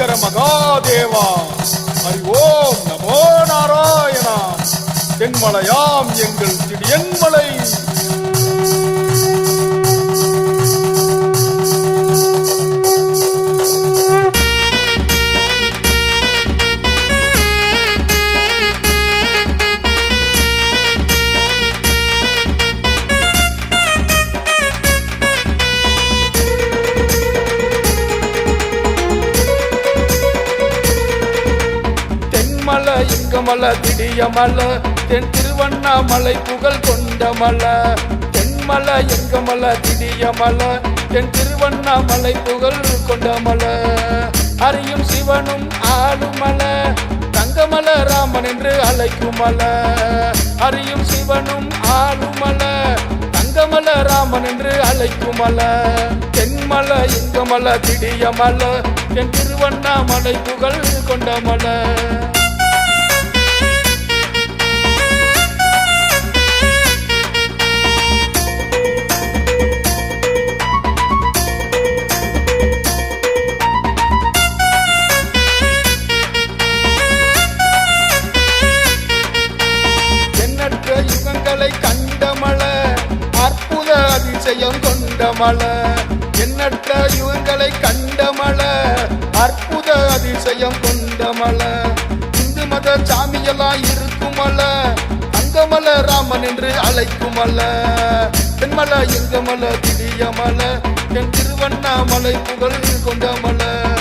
சங்கர மகாதேவா. ஹரி ஓம் நமோ நாராயணா. தென்மலையாம் எங்கள் திடியன்மலை மலை எங்கமலை திடியமலை தென் திருவண்ணாமலை புகழ் கொண்ட மலை. தென்மலை எங்கமலை திடியமலை தென் திருவண்ணாமலை புகழ் கொண்ட மலை. அறியும் சிவனும் ஆளுமலை தங்கமலை ராமன் என்று அழைக்கும் மலை. அறியும் சிவனும் ஆளுமலை தங்கமல ராமன் என்று அழைக்கும் மலை. தென்மலை எங்கமலை என் திருவண்ணாமலை புகழ் கொண்ட அதிசயம் கொண்ட மலை. எண்ணற்ற யுகங்களை கண்ட மலை. அற்புத அதிசயம் கொண்ட மலை. இந்து மத சாமியெல்லாம் இருக்கும் மலை. அங்கமல ராமன் என்று அழைக்கும் மலை. தென்மலை எங்கமல திடிய மலை. என் திருவண்ணாமலை புகழ் கொண்ட மலை.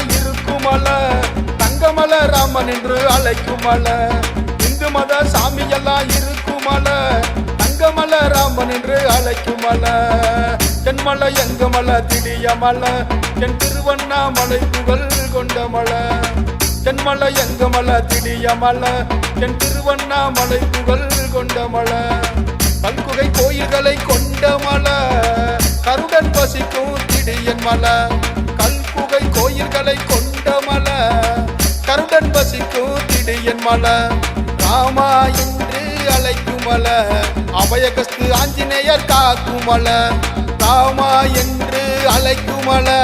இருக்குமல தங்கமல ராமன் என்று அழைக்குமல. இந்து மத சாமியெல்லாம் இருக்குமல. தங்கமல ராமன் என்று அழைக்குமல. தென்மலை எங்கமல திடியமல. என் திருவண்ணாமலை புகழ் கொண்ட மலை. தென்மலை எங்கமல திடியமல. என் திருவண்ணாமலை புகழ் கொண்ட மலை. பல்குகை கோயில்களை கொண்ட மலை. கருடன் வசிக்கும் திடியன் மலை. மலை கொண்ட மலை. கருடன் வசிக்கும் திடியன் மலை. ராமா என்று அழைக்கும் மலை. அபயகஸ்து ஆஞ்சநேயர் காக்கும் மலை. ராமா என்று அழைக்கும் மலை.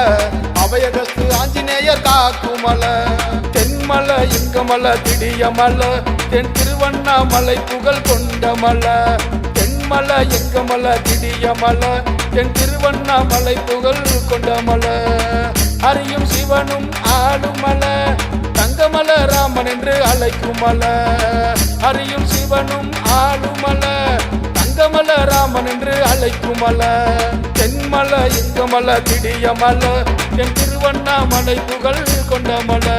அபயகஸ்து ஆஞ்சநேயர் காக்கும் மலை. தென்மலை எங்கமலை திடியமலை தென் திருவண்ணாமலை புகழ் கொண்ட மலை. தென்மலை திடிய மலை. தென் திருவண்ணாமலை புகழ் கொண்ட மலை. அறியும் சிவனும் ஆளுமலை தங்கமல ராமன் என்று அழைக்குமல ஹரியும் சிவனும் ஆளுமலை தங்கமல ராமன் என்று அழைக்குமல தென்மல இங்கமல திடியமல. என் திருவண்ணாமலை புகழ் கொண்ட மலை.